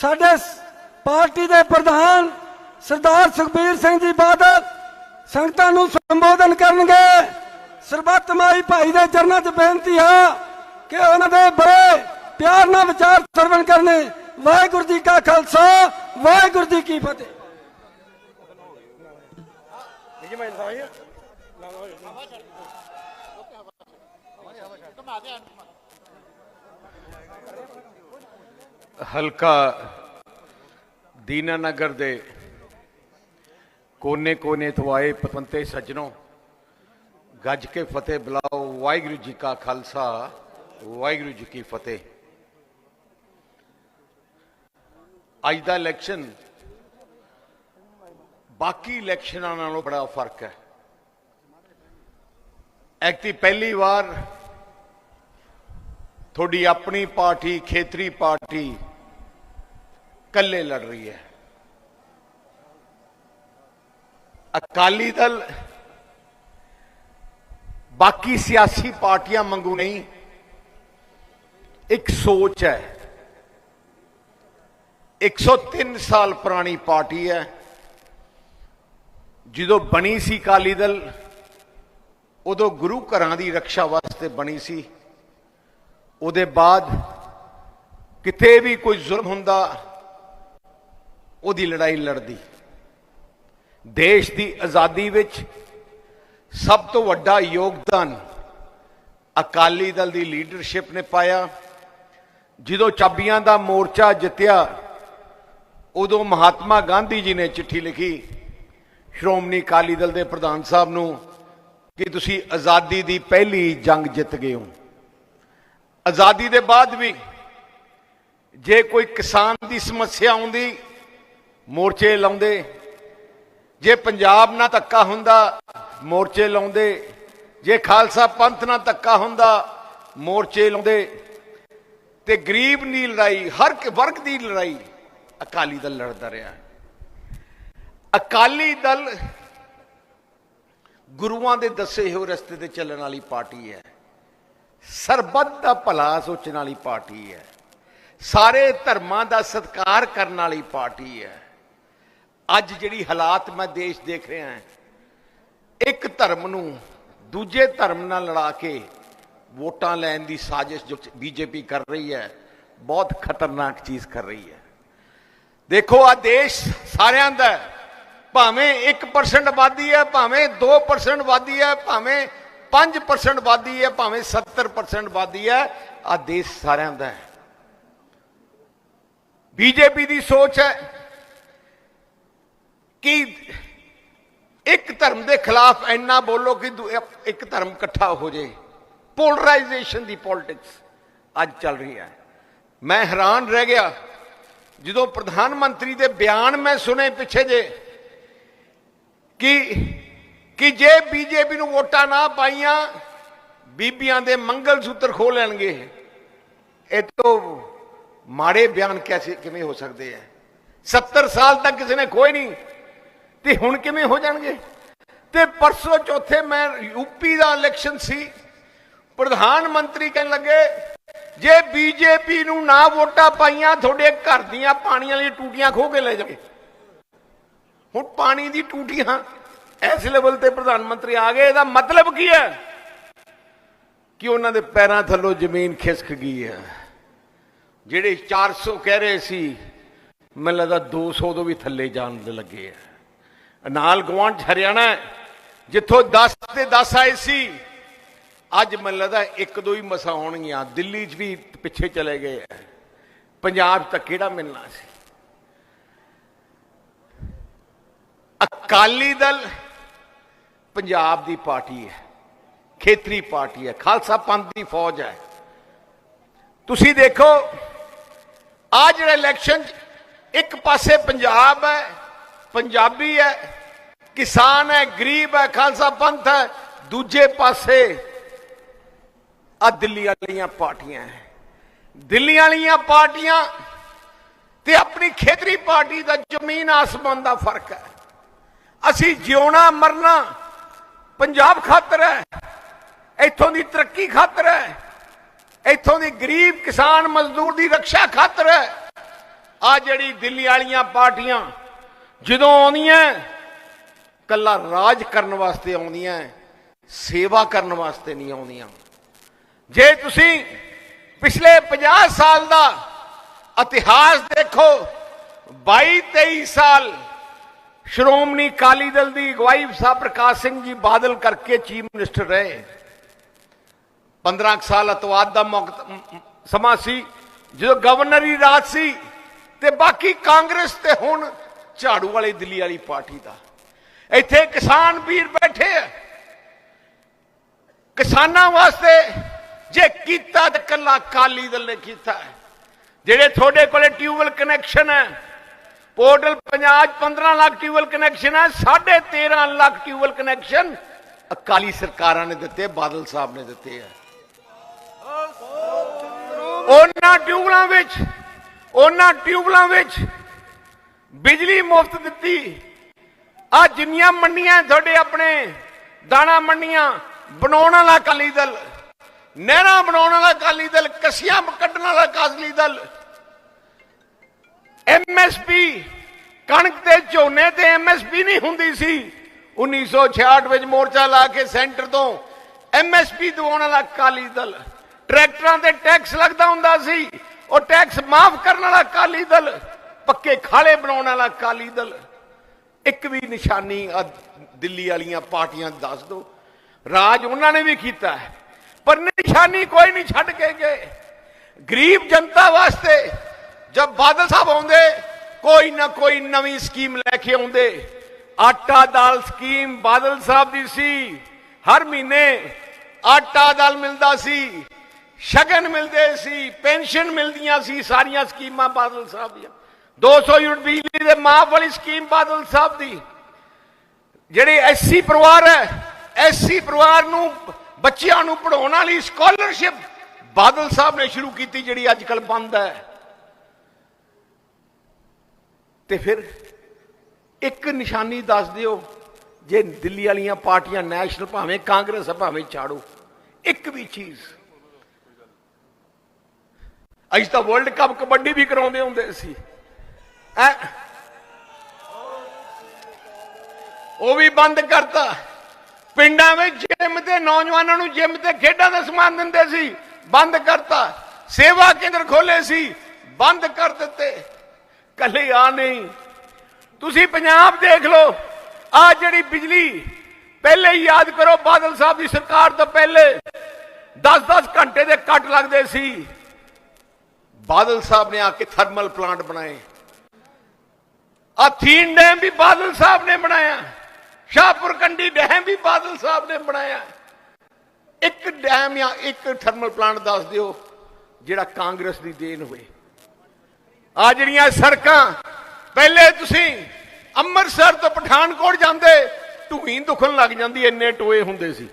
ਸਾਡੇ ਪਾਰਟੀ ਦੇ ਪ੍ਰਧਾਨ ਸਰਦਾਰ ਸੁਖਬੀਰ ਸਿੰਘ ਜੀ ਬਾਦਲ ਸੰਗਤਾਂ ਨੂੰ ਸੰਬੋਧਨ ਕਰਨਗੇ। ਸਰਬੱਤ ਮਾਈ ਭਾਈ ਦੇ ਚਰਨਾਂ 'ਚ ਬੇਨਤੀ ਹੈ ਕਿ ਉਹਨਾਂ ਦੇ ਬੜੇ ਪਿਆਰ ਨਾਲ ਵਿਚਾਰ ਸਰਵਣ ਕਰਨੇ। ਵਾਹਿਗੁਰੂ ਜੀ ਕਾ ਖਾਲਸਾ ਵਾਹਿਗੁਰੂ ਜੀ ਕੀ ਫਤਿਹ। ਹਲਕਾ ਦੀਨਾਨਗਰ ਦੇ ਕੋਨੇ-ਕੋਨੇ ਤੋਂ ਆਏ ਪਤੰਤੇ ਸੱਜਣੋ, ਗੱਜ ਕੇ ਫਤਿਹ ਬੁਲਾਓ, ਵਾਹਿਗੁਰੂ ਜੀ ਕਾ ਖਾਲਸਾ, ਵਾਹਿਗੁਰੂ ਜੀ ਕੀ ਫਤਿਹ। ਅੱਜ ਦਾ ਇਲੈਕਸ਼ਨ, ਬਾਕੀ ਇਲੈਕਸ਼ਨਾਂ ਨਾਲੋਂ ਬੜਾ ਫ਼ਰਕ ਹੈ। ਐਕਤੀ ਪਹਿਲੀ ਵਾਰ ਤੁਹਾਡੀ ਆਪਣੀ ਪਾਰਟੀ, ਖੇਤਰੀ ਪਾਰਟੀ ਕੱਲੇ ਲੜ ਰਹੀ ਹੈ। ਅਕਾਲੀ ਦਲ, ਬਾਕੀ ਸਿਆਸੀ ਪਾਰਟੀਆਂ ਮੰਗੂ ਨਹੀਂ, ਇੱਕ ਸੋਚ ਹੈ। 103 ਸਾਲ ਪੁਰਾਣੀ ਪਾਰਟੀ ਹੈ। ਜਦੋਂ ਬਣੀ ਸੀ ਅਕਾਲੀ ਦਲ, ਉਦੋਂ ਗੁਰੂ ਘਰਾਂ ਦੀ ਰੱਖਿਆ ਵਾਸਤੇ ਬਣੀ ਸੀ। ਉਹਦੇ ਬਾਅਦ ਕਿਤੇ ਵੀ ਕੋਈ ਜ਼ੁਲਮ ਹੁੰਦਾ ਉਹਦੀ ਲੜਾਈ ਲੜਦੀ। ਦੇਸ਼ ਦੀ ਆਜ਼ਾਦੀ ਵਿੱਚ ਸਭ ਤੋਂ ਵੱਡਾ ਯੋਗਦਾਨ ਅਕਾਲੀ ਦਲ ਦੀ ਲੀਡਰਸ਼ਿਪ ਨੇ ਪਾਇਆ। ਜਦੋਂ ਚਾਬੀਆਂ ਦਾ ਮੋਰਚਾ ਜਿੱਤਿਆ, ਉਦੋਂ ਮਹਾਤਮਾ ਗਾਂਧੀ ਜੀ ਨੇ ਚਿੱਠੀ ਲਿਖੀ, ਸ਼੍ਰੋਮਣੀ ਅਕਾਲੀ ਦਲ ਦੇ ਪ੍ਰਧਾਨ ਸਾਹਿਬ ਨੂੰ ਕਿ ਤੁਸੀਂ ਆਜ਼ਾਦੀ ਦੀ ਪਹਿਲੀ ਜੰਗ ਜਿੱਤ ਗਏ ਹੋ। ਆਜ਼ਾਦੀ ਦੇ ਬਾਅਦ ਵੀ ਜੇ ਕੋਈ ਕਿਸਾਨ ਦੀ ਸਮੱਸਿਆ ਆਉਂਦੀ ਮੋਰਚੇ ਲਾਉਂਦੇ। ਜੇ ਪੰਜਾਬ ਨਾਲ ਧੱਕਾ ਹੁੰਦਾ, ਮੋਰਚੇ ਲਾਉਂਦੇ। ਜੇ ਖਾਲਸਾ ਪੰਥ ਨਾਲ ਧੱਕਾ ਹੁੰਦਾ, ਮੋਰਚੇ ਲਾਉਂਦੇ। ਤੇ ਗਰੀਬ ਦੀ ਲੜਾਈ, ਹਰ ਇੱਕ ਵਰਗ ਦੀ ਲੜਾਈ ਅਕਾਲੀ ਦਲ ਲੜਦਾ ਰਿਹਾ। ਅਕਾਲੀ ਦਲ ਗੁਰੂਆਂ ਦੇ ਦੱਸੇ ਹੋਏ ਰਸਤੇ ਤੇ ਚੱਲਣ ਵਾਲੀ ਪਾਰਟੀ ਹੈ। ਸਰਬੱਤ ਦਾ ਭਲਾ ਸੋਚਣ ਵਾਲੀ ਪਾਰਟੀ ਹੈ। ਸਾਰੇ ਧਰਮਾਂ ਦਾ ਸਤਿਕਾਰ ਕਰਨ ਵਾਲੀ ਪਾਰਟੀ ਹੈ। ਅੱਜ ਜਿਹੜੀ ਹਾਲਾਤ ਮੈਂ ਦੇਸ਼ ਦੇਖ ਰਿਹਾ ਹਾਂ, ਇੱਕ ਧਰਮ ਨੂੰ ਦੂਜੇ ਧਰਮ ਨਾਲ ਲੜਾ ਕੇ ਵੋਟਾਂ ਲੈਣ ਦੀ ਸਾਜ਼ਿਸ਼ ਜੋ ਬੀਜੇਪੀ ਕਰ ਰਹੀ ਹੈ, ਬਹੁਤ ਖਤਰਨਾਕ ਚੀਜ਼ ਕਰ ਰਹੀ ਹੈ। ਦੇਖੋ ਆ ਦੇਸ਼ ਸਾਰਿਆਂ ਦਾ ਭਾਵੇਂ 1% ਆਬਾਦੀ ਹੈ, ਭਾਵੇਂ 2% ਆਬਾਦੀ ਹੈ, ਭਾਵੇਂ 5% ਆਬਾਦੀ ਹੈ, ਭਾਵੇਂ 70% ਆਬਾਦੀ ਹੈ ਆ ਦੇਸ਼ ਸਾਰਿਆਂ ਦਾ ਹੈ। ਬੀਜੇਪੀ ਦੀ ਸੋਚ ਹੈ। ਕਿ ਇੱਕ ਧਰਮ ਦੇ ਖਿਲਾਫ ਇੰਨਾ ਬੋਲੋ ਕਿ ਇੱਕ ਧਰਮ ਇਕੱਠਾ ਹੋ ਜੇ। ਪੋਲਰਾਈਜੇਸ਼ਨ ਦੀ ਪੋਲਿਟਿਕਸ ਅੱਜ ਚੱਲ ਰਹੀ ਹੈ। ਮੈਂ ਹੈਰਾਨ ਰਹਿ ਗਿਆ। ਜਦੋਂ ਪ੍ਰਧਾਨ ਮੰਤਰੀ ਦੇ ਬਿਆਨ ਮੈਂ ਸੁਨੇ ਪਿੱਛੇ ਜੇ ਕਿ ਕਿ ਜੇ ਬੀਜੇਪੀ ਨੂੰ ਵੋਟਾਂ ਨਾ ਪਾਈਆਂ, ਬੀਬੀਆਂ ਦੇ ਮੰਗਲ ਸੂਤਰ ਖੋ ਲੈਣਗੇ। ਇਹ ਤੋਂ ਮਾੜੇ ਬਿਆਨ ਕੈਸੇ ਕਿਵੇਂ ਹੋ ਸਕਦੇ ਆ? 70 ਸਾਲ ਤੱਕ ਕਿਸੇ ਨੇ ਖੋਏ ਨਹੀਂ। ਤੇ ਹੁਣ ਕਿਵੇਂ ਹੋ ਜਾਣਗੇ? ਤੇ ਪਰਸੋਂ ਚੌਥੇ ਮੈਂ ਯੂਪੀ ਦਾ ਇਲੈਕਸ਼ਨ ਸੀ। ਪ੍ਰਧਾਨ ਮੰਤਰੀ ਕਹਿਣ ਲੱਗੇ, ਜੇ ਬੀਜੇਪੀ ਨੂੰ ਨਾ ਵੋਟਾਂ ਪਾਈਆਂ, ਤੁਹਾਡੇ ਘਰ ਦੀਆਂ ਪਾਣੀ ਵਾਲੀਆਂ ਟੂਟੀਆਂ ਖੋ ਕੇ ਲੈ ਜਾਵੇ। ਹੁਣ ਪਾਣੀ ਦੀ ਟੂਟੀਆਂ ਇਸ ਲੈਵਲ ਤੇ ਪ੍ਰਧਾਨ ਮੰਤਰੀ ਆ ਗਏ। ਇਹਦਾ ਮਤਲਬ ਕੀ ਹੈ? ਕਿ ਉਹਨਾਂ ਦੇ ਪੈਰਾਂ ਥੱਲੋਂ ਜ਼ਮੀਨ ਖਿਸਕ ਗਈ ਹੈ। ਜਿਹੜੇ 400 ਕਹਿ ਰਹੇ ਸੀ, ਮੈਨੂੰ ਲੱਗਦਾ 200 ਤੋਂ ਵੀ ਥੱਲੇ ਜਾਣ ਦੇ ਲੱਗੇ ਆ ਨਾਲ ਗਵਾਂਢ ਹਰਿਆਣਾ ਜਿੱਥੋਂ 10 ਤੇ 10 ਆਏ ਸੀ, ਅੱਜ ਮੈਨੂੰ ਲੱਗਦਾ ਇੱਕ ਦੋ ਹੀ ਮਸਾ ਹੋਣਗੀਆਂ, ਦਿੱਲੀ 'ਚ ਵੀ ਪਿੱਛੇ ਚਲੇ ਗਏ ਆ। ਪੰਜਾਬ 'ਚ ਤਾਂ ਕਿਹੜਾ ਮਿਲਣਾ ਸੀ? ਅਕਾਲੀ ਦਲ ਪੰਜਾਬ ਦੀ ਪਾਰਟੀ ਹੈ, ਖੇਤਰੀ ਪਾਰਟੀ ਹੈ, ਖਾਲਸਾ ਪੰਥ ਦੀ ਫੌਜ ਹੈ। ਤੁਸੀਂ ਦੇਖੋ ਆ ਜਿਹੜਾ ਇਲੈਕਸ਼ਨ 'ਚ ਇੱਕ ਪਾਸੇ ਪੰਜਾਬ ਹੈ ਪੰਜਾਬੀ ਹੈ, ਕਿਸਾਨ ਹੈ, ਗਰੀਬ ਹੈ, ਖਾਲਸਾ ਪੰਥ ਹੈ, ਦੂਜੇ ਪਾਸੇ ਆ ਦਿੱਲੀ ਵਾਲੀਆਂ ਪਾਰਟੀਆਂ ਹੈ। ਦਿੱਲੀ ਵਾਲੀਆਂ ਪਾਰਟੀਆਂ ਤੇ ਆਪਣੀ ਖੇਤਰੀ ਪਾਰਟੀ ਦਾ ਜ਼ਮੀਨ ਆਸਮਾਨ ਦਾ ਫ਼ਰਕ ਹੈ। ਅਸੀਂ ਜਿਉਣਾ, ਮਰਨਾ ਪੰਜਾਬ ਖਾਤਰ ਹੈ, ਇੱਥੋਂ ਦੀ ਤਰੱਕੀ ਖਾਤਰ ਹੈ, ਇੱਥੋਂ ਦੀ ਗਰੀਬ ਕਿਸਾਨ ਮਜ਼ਦੂਰ ਦੀ ਰੱਖਿਆ ਖਾਤਰ ਹੈ। ਆ ਜਿਹੜੀ ਦਿੱਲੀ ਵਾਲੀਆਂ ਪਾਰਟੀਆਂ ਜਦੋਂ ਆਉਂਦੀਆਂ ਕੱਲਾ ਰਾਜ ਕਰਨ ਵਾਸਤੇ ਆਉਂਦੀਆਂ ਸੇਵਾ ਕਰਨ ਵਾਸਤੇ ਨਹੀਂ ਆਉਂਦੀਆਂ। ਜੇ ਤੁਸੀਂ ਪਿਛਲੇ 50 ਸਾਲ ਦਾ ਇਤਿਹਾਸ ਦੇਖੋ 22 23 ਸਾਲ ਸ਼੍ਰੋਮਣੀ ਅਕਾਲੀ ਦਲ ਦੀ ਅਗਵਾਈ ਸਾਹਿਬ ਪ੍ਰਕਾਸ਼ ਸਿੰਘ ਜੀ ਬਾਦਲ ਕਰਕੇ ਚੀਫ ਮਿਨਿਸਟਰ ਰਹੇ। 15 ਕੁ ਸਾਲ ਅਤਵਾਦ ਦਾ ਸਮਾਂ ਸੀ, ਜਦੋਂ ਗਵਰਨਰ ਹੀ ਰਾਜ ਸੀ, ਤੇ ਬਾਕੀ ਕਾਂਗਰਸ ਤੇ ਹੁਣ ਝਾੜੂ ਵਾਲੀ ਦਿੱਲੀ ਵਾਲੀ ਪਾਰਟੀ ਦਾ। ਇੱਥੇ ਕਿਸਾਨ ਵੀਰ ਬੈਠੇ ਆ। ਕਿਸਾਨਾਂ ਵਾਸਤੇ ਜੇ ਕੀਤਾ ਤੇ ਕੱਲਾ ਅਕਾਲੀ ਦਲ ਨੇ ਕੀਤਾ ਜਿਹੜੇ ਤੁਹਾਡੇ ਕੋਲੇ ਟਿਊਬਲ ਕਨੈਕਸ਼ਨ ਹੈ, ਪੋਰਟਲ ਪੰਜਾਬ 'ਚ 15 ਲੱਖ ਟਿਊਬਲ ਕਨੈਕਸ਼ਨ ਹੈ 13.5 ਲੱਖ ਟਿਊਬਲ ਕਨੈਕਸ਼ਨ ਅਕਾਲੀ ਸਰਕਾਰਾਂ ਨੇ ਦਿੱਤੇ, ਬਾਦਲ ਸਾਹਿਬ ਨੇ ਦਿੱਤੇ ਆ। ਉਹਨਾਂ ਟਿਊਬਲਾਂ ਵਿੱਚ, ਉਹਨਾਂ ਟਿਊਬਲਾਂ ਵਿੱਚ ਬਿਜਲੀ ਮੁਫਤ ਦਿੱਤੀ। ਆ ਜਿੰਨੀਆਂ ਮੰਡੀਆਂ ਤੁਹਾਡੇ ਆਪਣੇ ਦਾਣਾ ਮੰਡੀਆਂ ਬਣਾਉਣ ਵਾਲਾ ਅਕਾਲੀ ਦਲ, ਨਹਿਰਾਂ ਬਣਾਉਣ ਵਾਲਾ ਅਕਾਲੀ ਦਲ, ਕਸੀਆਂ ਕੱਢਣ ਵਾਲਾ ਅਕਾਲੀ ਦਲ ਐਮਐਸਪੀ ਕਣਕ ਤੇ ਝੋਨੇ ਤੇ ਐਮਐਸਪੀ ਨਹੀਂ ਹੁੰਦੀ ਸੀ। 1966 ਵਿੱਚ ਮੋਰਚਾ ਲਾ ਕੇ ਸੈਂਟਰ ਤੋਂ ਐਮਐਸਪੀ ਦਿਵਾਉਣ ਵਾਲਾ ਅਕਾਲੀ ਦਲ, ਟਰੈਕਟਰਾਂ ਤੇ ਟੈਕਸ ਲੱਗਦਾ ਹੁੰਦਾ ਸੀ। ਉਹ ਟੈਕਸ ਮਾਫ ਕਰਨ ਵਾਲਾ ਅਕਾਲੀ ਦਲ ਪੱਕੇ ਖਾਲੇ ਬਣਾਉਣ ਵਾਲਾ ਅਕਾਲੀ ਦਲ। ਇੱਕ ਵੀ ਨਿਸ਼ਾਨੀ ਦਿੱਲੀ ਵਾਲੀਆਂ ਪਾਰਟੀਆਂ ਦੱਸ ਦਿਓ। ਰਾਜ ਉਹਨਾਂ ਨੇ ਵੀ ਕੀਤਾ ਹੈ। ਪਰ ਨਿਸ਼ਾਨੀ ਕੋਈ ਨਹੀਂ ਛੱਡ ਕੇ ਗਏ। ਗਰੀਬ ਜਨਤਾ ਵਾਸਤੇ ਜਦ ਬਾਦਲ ਸਾਹਿਬ ਆਉਂਦੇ, ਕੋਈ ਨਾ ਕੋਈ ਨਵੀਂ ਸਕੀਮ ਲੈ ਕੇ ਆਉਂਦੇ। ਆਟਾ ਦਾਲ ਸਕੀਮ ਬਾਦਲ ਸਾਹਿਬ ਦੀ ਸੀ। ਹਰ ਮਹੀਨੇ ਆਟਾ ਦਾਲ ਮਿਲਦਾ ਸੀ, ਸ਼ਗਨ ਮਿਲਦੇ ਸੀ, ਪੈਨਸ਼ਨ ਮਿਲਦੀਆਂ ਸੀ ਸਾਰੀਆਂ ਸਕੀਮਾਂ ਬਾਦਲ ਸਾਹਿਬ ਦੀਆਂ। 200 ਯੂਨਿਟ ਬਿਜਲੀ ਦੇ ਮਾਫ ਵਾਲੀ ਸਕੀਮ ਬਾਦਲ ਸਾਹਿਬ ਦੀ। ਜਿਹੜੇ ਐਸਸੀ ਪਰਿਵਾਰ ਹੈ ਐਸਸੀ ਪਰਿਵਾਰ ਨੂੰ, ਬੱਚਿਆਂ ਨੂੰ ਪੜਾਉਣ ਵਾਲੀ ਸਕਾਲਰਸ਼ਿਪ ਬਾਦਲ ਸਾਹਿਬ ਨੇ ਸ਼ੁਰੂ ਕੀਤੀ, ਜਿਹੜੀ ਅੱਜ ਕੱਲ ਬੰਦ ਹੈ। ਤੇ ਫਿਰ ਇੱਕ ਨਿਸ਼ਾਨੀ ਦੱਸ ਦਿਓ, ਜੇ ਦਿੱਲੀ ਵਾਲੀਆਂ ਪਾਰਟੀਆਂ ਨੈਸ਼ਨਲ ਭਾਵੇਂ ਕਾਂਗਰਸ ਭਾਵੇਂ ਛਾੜੋ ਇੱਕ ਵੀ ਚੀਜ਼। ਅੱਜ ਤਾਂ ਵਰਲਡ ਕੱਪ ਕਬੱਡੀ ਵੀ ਕਰਾਉਂਦੇ ਹੁੰਦੇ ਸੀ। ਐ। ਉਹ ਵੀ ਬੰਦ ਕਰਤਾ। ਪਿੰਡਾਂ ਵਿੱਚ ਜਿਮ ਤੇ ਨੌਜਵਾਨਾਂ ਨੂੰ ਜਿਮ ਤੇ ਖੇਡਾਂ ਦਾ ਸਮਾਨ ਦਿੰਦੇ ਸੀ, ਬੰਦ ਕਰਤਾ। ਸੇਵਾ ਕੇਂਦਰ ਖੋਲੇ ਸੀ, ਬੰਦ ਕਰ ਦਿੱਤੇ। ਕੱਲੇ ਆ ਨਹੀਂ। ਤੁਸੀਂ ਪੰਜਾਬ ਦੇਖ ਲਓ, ਆ ਜਿਹੜੀ ਬਿਜਲੀ, ਪਹਿਲੇ ਯਾਦ ਕਰੋ ਬਾਦਲ ਸਾਹਿਬ ਦੀ ਸਰਕਾਰ ਤੋਂ ਪਹਿਲੇ। 10-10 ਘੰਟੇ ਦੇ ਕੱਟ ਲੱਗਦੇ ਸੀ। ਬਾਦਲ ਸਾਹਿਬ ਨੇ ਆ ਕੇ ਥਰਮਲ ਪਲਾਂਟ ਬਣਾਏ। ਆ ਡੈਮ ਵੀ ਬਾਦਲ ਸਾਹਿਬ ਨੇ ਬਣਾਇਆ। ਸ਼ਾਹਪੁਰ ਕੰਡੀ ਡੈਮ ਵੀ ਬਾਦਲ ਸਾਹਿਬ ਨੇ ਬਣਾਇਆ। ਇੱਕ ਡੈਮ ਜਾਂ ਇੱਕ ਥਰਮਲ ਪਲਾਂਟ ਦੱਸ ਦਿਓ, ਜਿਹੜਾ ਕਾਂਗਰਸ ਦੀ ਦੇਣ ਹੋਵੇ। ਆ ਜਿਹੜੀਆਂ ਸੜਕਾਂ, ਪਹਿਲੇ ਤੁਸੀਂ ਅੰਮ੍ਰਿਤਸਰ ਤੋਂ ਪਠਾਨਕੋਟ ਜਾਂਦੇ ਢੂਹੀ ਦੁਖਣ ਲੱਗ ਜਾਂਦੀ, ਇੰਨੇ ਟੋਏ ਹੁੰਦੇ ਸੀ।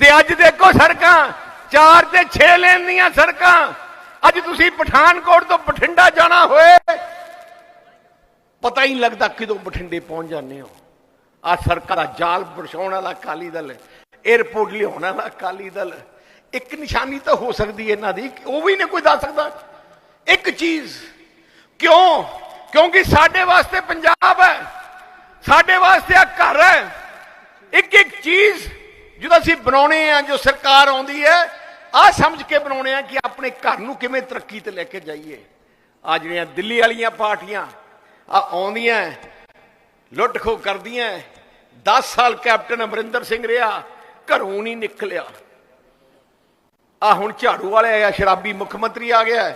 ਤੇ ਅੱਜ ਦੇਖੋ ਸੜਕਾਂ 4 ਤੇ 6 ਲੇਨ ਦੀਆਂ ਸੜਕਾਂ। ਅੱਜ ਤੁਸੀਂ ਪਠਾਨਕੋਟ ਤੋਂ ਬਠਿੰਡਾ ਜਾਣਾ ਹੋਏ ਪਤਾ ਹੀ ਨਹੀਂ ਲੱਗਦਾ ਕਿਦੋਂ ਬਠਿੰਡੇ ਪਹੁੰਚ ਜਾਂਦੇ ਹੋ। ਆ ਸੜਕਾਂ ਦਾ ਜਾਲ ਵਿਛਾਉਣ ਵਾਲਾ ਅਕਾਲੀ ਦਲ 에어ਪੋਰਟ ਲਿਆਉਣ ਵਾਲਾ ਅਕਾਲੀ ਦਲ ਇੱਕ ਨਿਸ਼ਾਨੀ ਤਾਂ ਹੋ ਸਕਦੀ ਹੈ ਇਹਨਾਂ ਦੀ ਉਹ ਵੀ ਨਹੀਂ ਕੋਈ ਦੱਸ ਸਕਦਾ। ਇੱਕ ਚੀਜ਼, ਕਿਉਂ? ਕਿਉਂਕਿ ਸਾਡੇ ਵਾਸਤੇ ਪੰਜਾਬ ਹੈ, ਸਾਡੇ ਵਾਸਤੇ ਆ ਘਰ ਹੈ। ਇੱਕ ਇੱਕ ਚੀਜ਼ ਜਦੋਂ ਅਸੀਂ ਬਣਾਉਣੇ ਆ, ਜੋ ਸਰਕਾਰ ਆਉਂਦੀ ਹੈ ਆ ਸਮਝ ਕੇ ਬਣਾਉਣੇ ਆ ਕਿ ਆਪਣੇ ਘਰ ਨੂੰ ਕਿਵੇਂ ਤਰੱਕੀ ਤੇ ਲੈ ਕੇ ਜਾਈਏ। ਆ ਜਿਹੜੀਆਂ ਦਿੱਲੀ ਵਾਲੀਆਂ ਪਾਰਟੀਆਂ ਆ ਆਉਂਦੀਆਂ ਲੁੱਟ ਖੋ ਕਰਦੀਆਂ 10 ਸਾਲ ਕੈਪਟਨ ਅਮਰਿੰਦਰ ਸਿੰਘ ਰਿਹਾ, ਘਰੋਂ ਨਹੀਂ ਨਿਕਲਿਆ। ਆ ਹੁਣ ਝਾੜੂ ਵਾਲੇ ਆ ਸ਼ਰਾਬੀ ਮੁੱਖ ਮੰਤਰੀ ਆ ਗਿਆ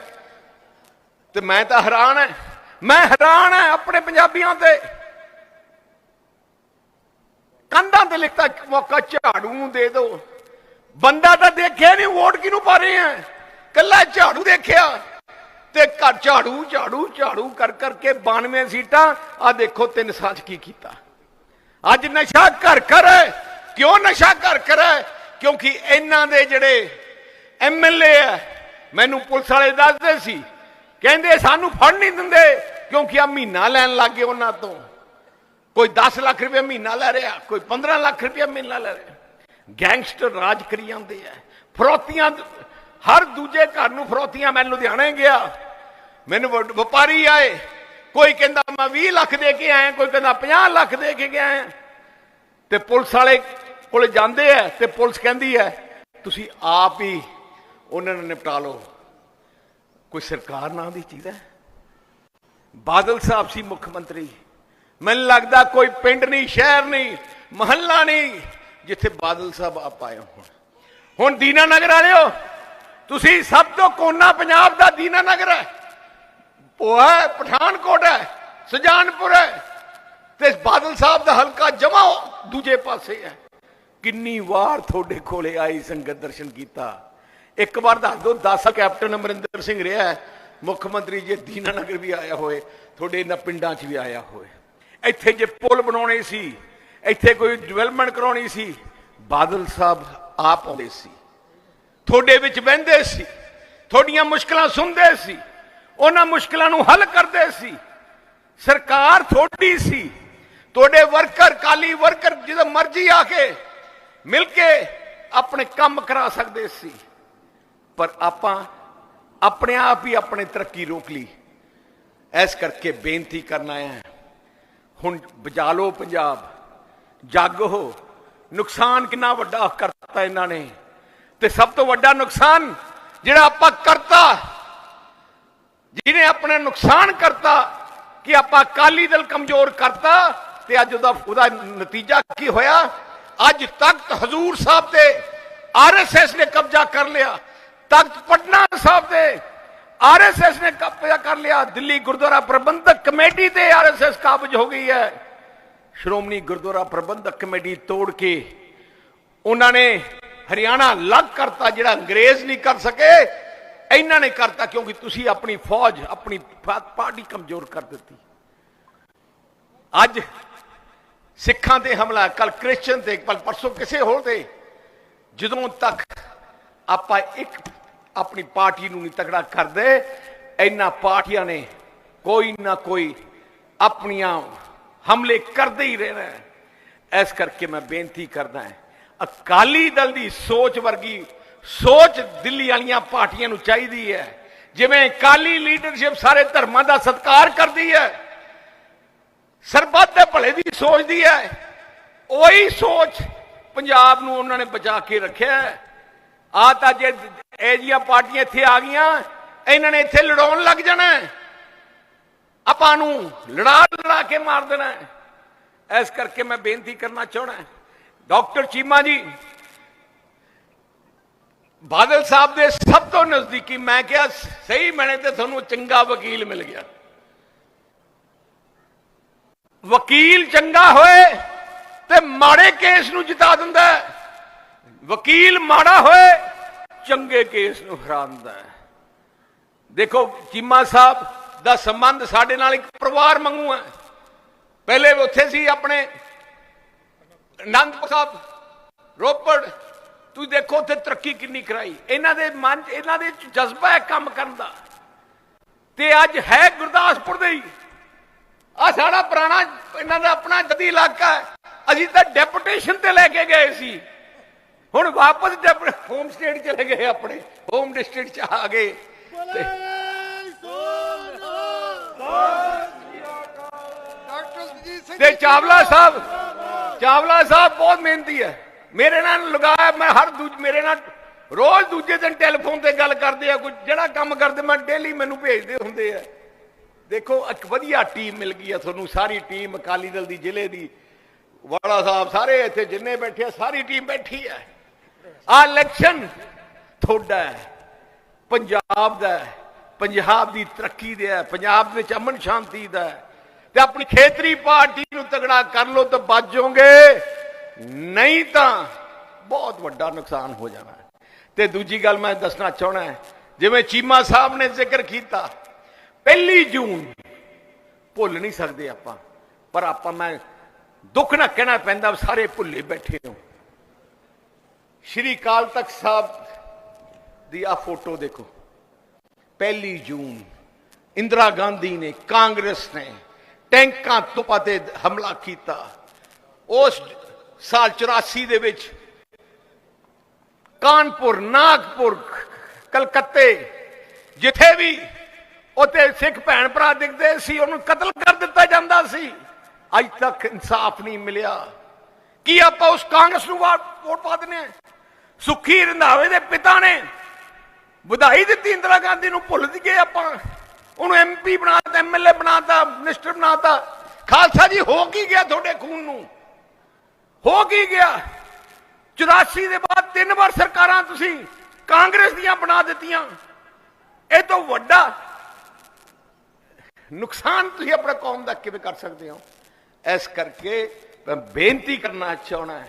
ਤੇ ਮੈਂ ਤਾਂ ਹੈਰਾਨ ਹੈ ਮੈਂ ਹੈਰਾਨ ਹੈ ਆਪਣੇ ਪੰਜਾਬੀਆਂ ਤੇ। ਕੰਧਾਂ ਤੇ ਲਿਖਤਾ ਮੌਕਾ, ਝਾੜੂ ਨੂੰ ਦੇ। ਦਿਓ ਬੰਦਾ ਤਾਂ ਦੇਖਿਆ ਨਹੀਂ, ਵੋਟ ਕਿਹਨੂੰ ਪਾ ਰਹੇ ਆ ਕੱਲਾ ਝਾੜੂ ਦੇਖਿਆ। ਤੇ ਘਰ ਝਾੜੂ ਝਾੜੂ ਝਾੜੂ ਕਰ ਕਰਕੇ 92 ਸੀਟਾਂ ਆ ਦੇਖੋ ਤਿੰਨ ਸਾਲ ਕੀ ਕੀਤਾ। ਅੱਜ ਨਸ਼ਾ ਘਰ ਘਰ ਹੈ। ਕਿਉਂ ਨਸ਼ਾ ਘਰ ਘਰ ਹੈ? ਕਿਉਂਕਿ ਇਹਨਾਂ ਦੇ ਜਿਹੜੇ ਐਮਐਲਏ ਆ ਮੈਨੂੰ ਪੁਲਿਸ ਵਾਲੇ ਦੱਸਦੇ ਸੀ। ਕਹਿੰਦੇ ਸਾਨੂੰ ਫੜ ਨਹੀਂ ਦਿੰਦੇ, ਕਿਉਂਕਿ ਆ ਮਹੀਨਾ ਲੈਣ ਲੱਗੇ ਉਹਨਾਂ ਤੋਂ। ਕੋਈ 10 ਲੱਖ ਰੁਪਏ ਮਹੀਨਾ ਲੈ ਰਿਹਾ, ਕੋਈ 15 ਲੱਖ ਰੁਪਏ ਮਹੀਨਾ ਲੈ ਰਿਹਾ। ਗੈਂਗਸਟਰ ਰਾਜ ਕਰੀ ਜਾਂਦੇ ਆ। ਫਰੋਤੀਆਂ ਹਰ ਦੂਜੇ ਘਰ ਨੂੰ ਫਰੋਤੀਆਂ ਮੈਂ ਲੁਧਿਆਣੇ ਗਿਆ। ਮੈਨੂੰ ਵਪਾਰੀ ਆਏ। ਕੋਈ ਕਹਿੰਦਾ, ਮੈਂ 20 ਲੱਖ ਦੇ ਕੇ ਆਇਆ। ਕੋਈ ਕਹਿੰਦਾ 50 ਲੱਖ ਦੇ ਕੇ ਗਿਆ ਆਇਆ ਤੇ ਪੁਲਿਸ ਵਾਲੇ ਕੋਲ ਜਾਂਦੇ ਆ ਤੇ ਪੁਲਿਸ ਕਹਿੰਦੀ ਹੈ, ਤੁਸੀਂ ਆਪ ਹੀ ਉਹਨਾਂ ਨੂੰ ਨਿਪਟਾ ਲਓ। ਕੋਈ ਸਰਕਾਰ ਨਾਂ ਦੀ ਚੀਜ਼ ਹੈ? ਬਾਦਲ ਸਾਹਿਬ ਸੀ ਮੁੱਖ ਮੰਤਰੀ। ਮੈਨੂੰ ਲੱਗਦਾ ਕੋਈ ਪਿੰਡ ਨਹੀਂ, ਸ਼ਹਿਰ ਨਹੀਂ, ਮਹੱਲਾ ਨਹੀਂ, ਜਿੱਥੇ ਬਾਦਲ ਸਾਹਿਬ ਆਪ ਆਏ ਹੋਣ। ਹੁਣ ਦੀਨਾ ਨਗਰ ਵਾਲਿਓ ਤੁਸੀਂ ਸਭ ਤੋਂ ਕੋਨਾ ਪੰਜਾਬ ਦਾ ਦੀਨਾ ਨਗਰ ਹੈ। ਉਹ ਹੈ ਪਠਾਨਕੋਟ ਹੈ, ਸੁਜਾਨਪੁਰ ਹੈ ਤੇ ਬਾਦਲ ਸਾਹਿਬ ਦਾ ਹਲਕਾ ਜਮਾ ਦੂਜੇ ਪਾਸੇ ਹੈ। ਕਿੰਨੀ ਵਾਰ ਤੁਹਾਡੇ ਕੋਲੇ ਆਈ ਸੰਗਤ ਦਰਸ਼ਨ ਕੀਤਾ। ਇੱਕ ਵਾਰ ਦੱਸ ਦਿਓ 10 ਕੈਪਟਨ ਅਮਰਿੰਦਰ ਸਿੰਘ ਰਿਹਾ ਮੁੱਖ ਮੰਤਰੀ ਜੇ ਦੀਨਾਨਗਰ ਵੀ ਆਇਆ ਹੋਏ, ਤੁਹਾਡੇ ਇਹਨਾਂ ਪਿੰਡਾਂ 'ਚ ਵੀ ਆਇਆ ਹੋਏ। ਇੱਥੇ ਜੇ ਪੁਲ ਬਣਾਉਣੇ ਸੀ, ਇੱਥੇ ਕੋਈ ਡਿਵੈਲਪਮੈਂਟ ਕਰਾਉਣੀ ਸੀ, ਬਾਦਲ ਸਾਹਿਬ ਆਪ ਆਉਂਦੇ ਸੀ। ਤੁਹਾਡੇ ਵਿੱਚ ਬਹਿੰਦੇ ਸੀ, ਤੁਹਾਡੀਆਂ ਮੁਸ਼ਕਲਾਂ ਸੁਣਦੇ ਸੀ, ਉਹਨਾਂ ਮੁਸ਼ਕਲਾਂ ਨੂੰ ਹੱਲ ਕਰਦੇ ਸੀ। ਸਰਕਾਰ ਥੋੜੀ ਸੀ, ਤੁਹਾਡੇ ਵਰਕਰ, ਕਾਲੀ ਵਰਕਰ ਜਦੋਂ ਮਰਜ਼ੀ ਆ ਕੇ ਮਿਲ ਕੇ ਆਪਣੇ ਕੰਮ ਕਰਾ ਸਕਦੇ ਸੀ। ਪਰ ਆਪਾਂ ਆਪਣੇ ਆਪ ਹੀ ਆਪਣੇ ਤਰੱਕੀ ਰੋਕ ਲਈ। ਐਸ ਕਰਕੇ ਬੇਨਤੀ ਕਰਨਾ ਹੈ, ਹੁਣ ਬਚਾ ਲਓ ਪੰਜਾਬ, ਜਾਗੋ ਨੁਕਸਾਨ ਕਿੰਨਾ ਵੱਡਾ ਕਰਤਾ ਇਹਨਾਂ ਨੇ। ਤੇ ਸਭ ਤੋਂ ਵੱਡਾ ਨੁਕਸਾਨ ਜਿਹੜਾ ਆਪਾਂ ਕਰਤਾ, ਜਿਹਨੇ ਆਪਣੇ ਨੁਕਸਾਨ ਕਰਤਾ, ਕਿ ਆਪਾਂ ਅਕਾਲੀ ਦਲ ਕਮਜ਼ੋਰ ਕਰਤਾ, ਤੇ ਅੱਜ ਉਹਦਾ ਉਹਦਾ ਨਤੀਜਾ ਕੀ ਹੋਇਆ? ਅੱਜ ਤਖਤ ਹਜ਼ੂਰ ਸਾਹਿਬ ਤੇ ਆਰਐਸਐਸ ਨੇ ਕਬਜ਼ਾ ਕਰ ਲਿਆ। ਤਖਤ ਪਟਨਾ ਸਾਹਿਬ ਤੇ ਆਰਐਸਐਸ ਨੇ ਕਬਜ਼ਾ ਕਰ ਲਿਆ। ਦਿੱਲੀ ਗੁਰਦੁਆਰਾ ਪ੍ਰਬੰਧਕ ਕਮੇਟੀ ਤੇ ਆਰਐਸਐਸ ਕਾਬਜ ਹੋ ਗਈ ਹੈ। ਸ਼੍ਰੋਮਣੀ ਗੁਰਦੁਆਰਾ ਪ੍ਰਬੰਧਕ ਕਮੇਟੀ ਤੋੜ ਕੇ ਉਹਨਾਂ ਨੇ ਹਰਿਆਣਾ ਅਲੱਗ ਕਰਤਾ ਜਿਹੜਾ ਅੰਗਰੇਜ਼ ਨਹੀਂ ਕਰ ਸਕੇ। ਇਹਨਾਂ ਨੇ ਕਰਤਾ ਕਿਉਂਕਿ ਤੁਸੀਂ ਆਪਣੀ ਫੌਜ, ਆਪਣੀ ਪਾਰਟੀ ਕਮਜ਼ੋਰ ਕਰ ਦਿੱਤੀ। ਅੱਜ ਸਿੱਖਾਂ ਤੇ ਹਮਲਾ ਕੱਲ ਕ੍ਰਿਸਚੀਅਨ ਤੇ ਕੱਲ ਪਰਸੋਂ ਕਿਸੇ ਹੋਰ ਤੇ, ਜਦੋਂ ਤੱਕ ਆਪਾਂ ਇੱਕ ਆਪਣੀ ਪਾਰਟੀ ਨੂੰ ਨਹੀਂ ਤਕੜਾ ਕਰਦੇ, ਇਹਨਾਂ ਪਾਰਟੀਆਂ ਨੇ ਕੋਈ ਨਾ ਕੋਈ ਆਪਣੀਆਂ ਹਮਲੇ ਕਰਦੇ ਹੀ ਰਹਿਣਾ ਇਸ ਕਰਕੇ ਮੈਂ ਬੇਨਤੀ ਕਰਦਾ ਹਾਂ ਅਕਾਲੀ ਦਲ ਦੀ ਸੋਚ ਵਰਗੀ ਸੋਚ ਦਿੱਲੀ ਵਾਲੀਆਂ ਪਾਰਟੀਆਂ ਨੂੰ ਚਾਹੀਦੀ ਹੈ। ਜਿਵੇਂ ਅਕਾਲੀ ਲੀਡਰਸ਼ਿਪ ਸਾਰੇ ਧਰਮਾਂ ਦਾ ਸਤਿਕਾਰ ਕਰਦੀ ਹੈ। ਸਰਬੱਤ ਦੇ ਭਲੇ ਦੀ ਸੋਚਦੀ ਹੈ। ਉਹੀ ਸੋਚ ਪੰਜਾਬ ਨੂੰ ਉਹਨਾਂ ਨੇ ਬਚਾ ਕੇ ਰੱਖਿਆ ਹੈ। ਆ ਤਾਂ ਜੇ ਇਹ ਜੀਆਂ ਪਾਰਟੀਆਂ ਇੱਥੇ ਆ ਗਈਆਂ, ਇਹਨਾਂ ਨੇ ਇੱਥੇ ਲੜਾਉਣ ਲੱਗ ਜਾਣਾ ਆਪਾਂ ਨੂੰ ਲੜਾ ਲੜਾ ਕੇ ਮਾਰ ਦੇਣਾ ਇਸ ਕਰਕੇ ਮੈਂ ਬੇਨਤੀ ਕਰਨਾ ਚਾਹਣਾ ਡਾਕਟਰ ਚੀਮਾ ਜੀ, ਬਾਦਲ ਸਾਹਿਬ ਦੇ ਸਭ ਤੋਂ ਨਜ਼ਦੀਕੀ ਮੈਂ ਕਿਹਾ, ਸਹੀ ਮੈਨੇ ਤੇ ਤੁਹਾਨੂੰ ਚੰਗਾ ਵਕੀਲ ਮਿਲ ਗਿਆ। ਵਕੀਲ ਚੰਗਾ ਹੋਏ ਤੇ ਮਾੜੇ ਕੇਸ ਨੂੰ ਜਿਤਾ ਦਿੰਦਾ ਵਕੀਲ ਮਾੜਾ ਹੋਏ, ਚੰਗੇ ਕੇਸ ਨੂੰ ਹਰਾ ਦਿੰਦਾ ਦੇਖੋ, ਚੀਮਾ ਸਾਹਿਬ ਦਾ ਸੰਬੰਧ ਸਾਡੇ ਨਾਲ ਇੱਕ ਪਰਿਵਾਰ ਵਾਂਗੂ ਹੈ। ਪਹਿਲੇ ਉੱਥੇ ਸੀ ਆਪਣੇ ਅਨੰਦਪੁਰ ਸਾਹਿਬ ਰੋਪੜ ਤੁਸੀਂ ਦੇਖੋ ਉੱਥੇ ਤਰੱਕੀ ਕਿੰਨੀ ਕਰਾਈ। ਇਹਨਾਂ ਦੇ ਮਨ ਇਹਨਾਂ ਦੇ ਜਜ਼ਬਾ ਹੈ ਕੰਮ ਕਰਨ ਦਾ। ਤੇ ਅੱਜ ਹੈ ਗੁਰਦਾਸਪੁਰ ਦੇ ਹੀ। ਆ ਸਾਡਾ ਪੁਰਾਣਾ ਇਹਨਾਂ ਦਾ ਆਪਣਾ ਜਦੀ ਇਲਾਕਾ ਹੈ। ਅਸੀਂ ਤਾਂ ਡੈਪੂਟੇਸ਼ਨ ਤੇ ਲੈ ਕੇ ਗਏ ਸੀ। ਹੁਣ ਵਾਪਸ ਹੋਮ ਸਟੇਟ ਚਲੇ ਗਏ ਆਪਣੇ। ਹੋਮ ਡਿਸਟ੍ਰਿਕਟ ਚ ਆ ਗਏ। ਤੇ ਡਾਕਟਰ ਸੁਜੀਤ ਸਿੰਘ ਤੇ ਚਾਵਲਾ ਸਾਹਿਬ ਚਾਵਲਾ ਸਾਹਿਬ ਬਹੁਤ ਮਿਹਨਤੀ ਹੈ। ਮੇਰੇ ਨਾਲ ਲਗਾਇਆ ਮੈਂ ਹਰ ਦੂਜ ਮੇਰੇ ਨਾਲ ਰੋਜ਼ ਦੂਜੇ ਦਿਨ ਟੈਲੀਫੋਨ ਤੇ ਗੱਲ ਕਰਦੇ ਆ ਕੋਈ ਜਿਹੜਾ ਕੰਮ ਕਰਦੇ ਮੈਂ ਡੇਲੀ ਮੈਨੂੰ ਭੇਜਦੇ ਹੁੰਦੇ ਆ। ਦੇਖੋ ਇੱਕ ਵਧੀਆ ਟੀਮ ਮਿਲ ਗਈ ਆ ਤੁਹਾਨੂੰ ਸਾਰੀ ਟੀਮ ਅਕਾਲੀ ਦਲ ਦੀ ਜ਼ਿਲ੍ਹੇ ਦੀ। ਵਾਲਾ ਸਾਹਿਬ ਸਾਰੇ ਇੱਥੇ ਜਿੰਨੇ ਬੈਠੇ ਆ ਸਾਰੀ ਟੀਮ ਬੈਠੀ ਹੈ ਆ ਇਲੈਕਸ਼ਨ ਤੁਹਾਡਾ ਹੈ ਪੰਜਾਬ ਦਾ ਹੈ, ਪੰਜਾਬ ਦੀ ਤਰੱਕੀ ਦਾ ਹੈ, ਪੰਜਾਬ ਵਿੱਚ ਅਮਨ ਸ਼ਾਂਤੀ ਦਾ ਹੈ। ਤੇ ਆਪਣੀ ਖੇਤਰੀ ਪਾਰਟੀ ਨੂੰ ਤਗੜਾ ਕਰ ਲਓ ਤਾਂ ਬਚ ਜਾਓਗੇ। ਨਹੀਂ ਤਾਂ ਬਹੁਤ ਵੱਡਾ ਨੁਕਸਾਨ ਹੋ ਜਾਣਾ ਹੈ। ਤੇ ਦੂਜੀ ਗੱਲ ਮੈਂ ਦੱਸਣਾ ਚਾਹਣਾ ਹੈ, ਜਿਵੇਂ ਚੀਮਾ ਸਾਹਿਬ ਨੇ ਜ਼ਿਕਰ ਕੀਤਾ, ਪਹਿਲੀ ਜੂਨ ਭੁੱਲ ਨਹੀਂ ਸਕਦੇ ਆਪਾਂ, ਪਰ ਆਪਾਂ ਮੈਂ ਦੁੱਖ ਨਾ ਕਹਿਣਾ ਪੈਂਦਾ ਸਾਰੇ ਭੁੱਲੇ ਬੈਠੇ ਹੋ। ਸ਼੍ਰੀ ਕਾਲ ਤਖਤ ਸਾਹਿਬ ਦੀ ਆ ਫੋਟੋ ਦੇਖੋ। ਪਹਿਲੀ ਜੂਨ ਇੰਦਰਾ ਗਾਂਧੀ ਨੇ ਕਾਂਗਰਸ ਨੇ ਟੈਂਕਾਂ ਤੋਪਾਂ ਤੇ ਹਮਲਾ ਕੀਤਾ। ਉਸ ਸਾਲ 84 ਦੇ ਵਿੱਚ ਕਾਨਪੁਰ, ਨਾਗਪੁਰ, ਕਲਕੱਤੇ ਜਿੱਥੇ ਵੀ ਉੱਥੇ ਸਿੱਖ ਭੈਣ ਭਰਾ ਦਿਖਦੇ ਸੀ, ਉਹਨੂੰ ਕਤਲ ਕਰ ਦਿੱਤਾ ਜਾਂਦਾ ਸੀ। ਅੱਜ ਤੱਕ ਇਨਸਾਫ ਨਹੀਂ ਮਿਲਿਆ। ਕੀ ਆਪਾਂ ਉਸ ਕਾਂਗਰਸ ਨੂੰ ਵਾ- ਵੋਟ ਪਾ ਦਿੰਦੇ ਹਾਂ? ਸੁਖੀ ਰੰਧਾਵੇ ਦੇ ਪਿਤਾ ਨੇ ਵਧਾਈ ਦਿੱਤੀ ਇੰਦਰਾ ਗਾਂਧੀ ਨੂੰ ਭੁੱਲ ਗਏ ਆਪਾਂ। ਉਹਨੂੰ ਐਮਪੀ ਬਣਾਤਾ ਐਮਐਲਏ ਬਣਾਤਾ ਮਿਨਿਸਟਰ ਬਣਾਤਾ। ਖਾਲਸਾ ਜੀ, ਹੋ ਕੀ ਗਿਆ ਤੁਹਾਡੇ ਖੂਨ ਨੂੰ? ਹੋ ਕੀ ਗਿਆ? 84 ਦੇ ਬਾਅਦ ਤਿੰਨ ਵਾਰ ਸਰਕਾਰਾਂ ਤੁਸੀਂ ਕਾਂਗਰਸ ਦੀਆਂ ਬਣਾ ਦਿੱਤੀਆਂ। ਇਹ ਤੋਂ ਵੱਡਾ ਨੁਕਸਾਨ ਤੁਸੀਂ ਆਪਣਾ ਕੌਮ ਦਾ ਕਿਵੇਂ ਕਰ ਸਕਦੇ ਹੋ? ਇਸ ਕਰਕੇ ਮੈਂ ਬੇਨਤੀ ਕਰਨਾ ਚਾਹਣਾ ਹੈ।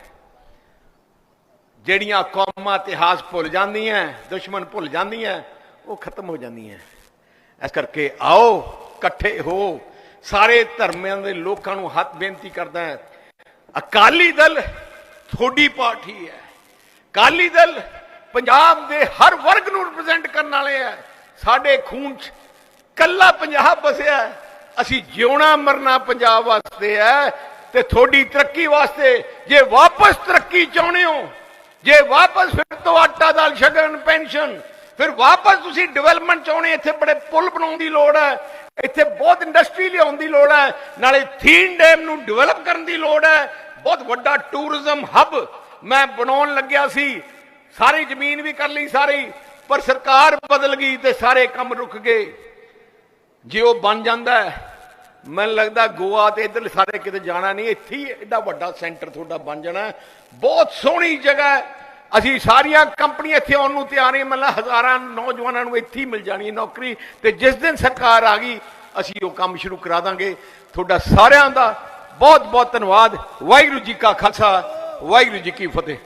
ਜਿਹੜੀਆਂ ਕੌਮਾਂ ਇਤਿਹਾਸ ਭੁੱਲ ਜਾਂਦੀਆਂ, ਦੁਸ਼ਮਣ ਭੁੱਲ ਜਾਂਦੀਆਂ, ਉਹ ਖਤਮ ਹੋ ਜਾਂਦੀਆਂ। ਇਸ ਕਰਕੇ ਆਓ, ਇਕੱਠੇ ਹੋ। ਸਾਰੇ ਧਰਮਾਂ ਦੇ ਲੋਕਾਂ ਨੂੰ ਹੱਥ ਬੇਨਤੀ ਕਰਦਾ ਹੈ। ਅਕਾਲੀ ਦਲ ਥੋੜੀ ਪਾਰਟੀ ਹੈ। ਅਕਾਲੀ ਦਲ ਪੰਜਾਬ ਦੇ ਹਰ ਵਰਗ ਨੂੰ ਰਿਪਰੈਜ਼ੈਂਟ ਕਰਨ ਵਾਲੇ ਹੈ। ਸਾਡੇ ਖੂਨ 'ਚ ਕੱਲਾ ਪੰਜਾਬ ਵਸਿਆ ਅਸੀਂ ਜਿਉਣਾ ਮਰਨਾ ਪੰਜਾਬ ਵਾਸਤੇ ਹੈ ਤੇ ਥੋੜੀ ਤਰੱਕੀ ਵਾਸਤੇ ਜੇ ਵਾਪਸ ਤਰੱਕੀ ਚਾਹੁੰਦੇ ਹੋ, ਜੇ ਵਾਪਸ ਫਿਰ ਤੋਂ ਆਟਾ ਦਾਲ ਸ਼ਗਨ ਪੈਨਸ਼ਨ ਫਿਰ ਵਾਪਸ ਤੁਸੀਂ ਡਿਵੈਲਪਮੈਂਟ ਚਾਹੁੰਦੇ ਇੱਥੇ ਬੜੇ ਪੁਲ ਬਣਾਉਣ ਦੀ ਲੋੜ ਹੈ, ਇੱਥੇ ਬਹੁਤ ਇੰਡਸਟਰੀ ਲਿਆਉਣ ਦੀ ਲੋੜ ਹੈ, ਨਾਲੇ ਥੀਨ ਡੈਮ ਨੂੰ ਡਿਵੈਲਪ ਕਰਨ ਦੀ ਲੋੜ ਹੈ, ਬਹੁਤ ਵੱਡਾ ਟੂਰਿਜ਼ਮ ਹੱਬ ਮੈਂ ਬਣਾਉਣ ਲੱਗਿਆ ਸੀ, ਸਾਰੀ ਜ਼ਮੀਨ ਵੀ ਕਰ ਲਈ ਸਾਰੀ, ਪਰ ਸਰਕਾਰ ਬਦਲ ਗਈ ਤੇ ਸਾਰੇ ਕੰਮ ਰੁਕ ਗਏ। ਜੇ ਉਹ ਬਣ ਜਾਂਦਾ ਮੈਨੂੰ ਲੱਗਦਾ ਗੋਆ ਤੇ ਇਧਰ ਸਾਰੇ ਕਿਤੇ ਜਾਣਾ ਨਹੀਂ, ਇੱਥੇ ਹੀ ਐਡਾ ਵੱਡਾ ਸੈਂਟਰ ਤੁਹਾਡਾ ਬਣ ਜਾਣਾ ਬਹੁਤ ਸੋਹਣੀ ਜਗ੍ਹਾ ਅਸੀਂ ਸਾਰੀਆਂ ਕੰਪਨੀਆਂ ਇੱਥੇ ਆਉਣ ਨੂੰ ਤਿਆਰ ਹਾਂ। ਮਤਲਬ ਹਜ਼ਾਰਾਂ ਨੌਜਵਾਨਾਂ ਨੂੰ ਇੱਥੇ ਹੀ ਮਿਲ ਜਾਣੀ ਹੈ ਨੌਕਰੀ। ਤੇ ਜਿਸ ਦਿਨ ਸਰਕਾਰ ਆ ਗਈ, ਅਸੀਂ ਉਹ ਕੰਮ ਸ਼ੁਰੂ ਕਰਾ ਦਾਂਗੇ। ਤੁਹਾਡਾ ਸਾਰਿਆਂ ਦਾ ਬਹੁਤ ਬਹੁਤ ਧੰਨਵਾਦ। ਵਾਹਿਗੁਰੂ ਜੀ ਕਾ ਖਾਲਸਾ, ਵਾਹਿਗੁਰੂ ਜੀ ਕੀ ਫਤਿਹ।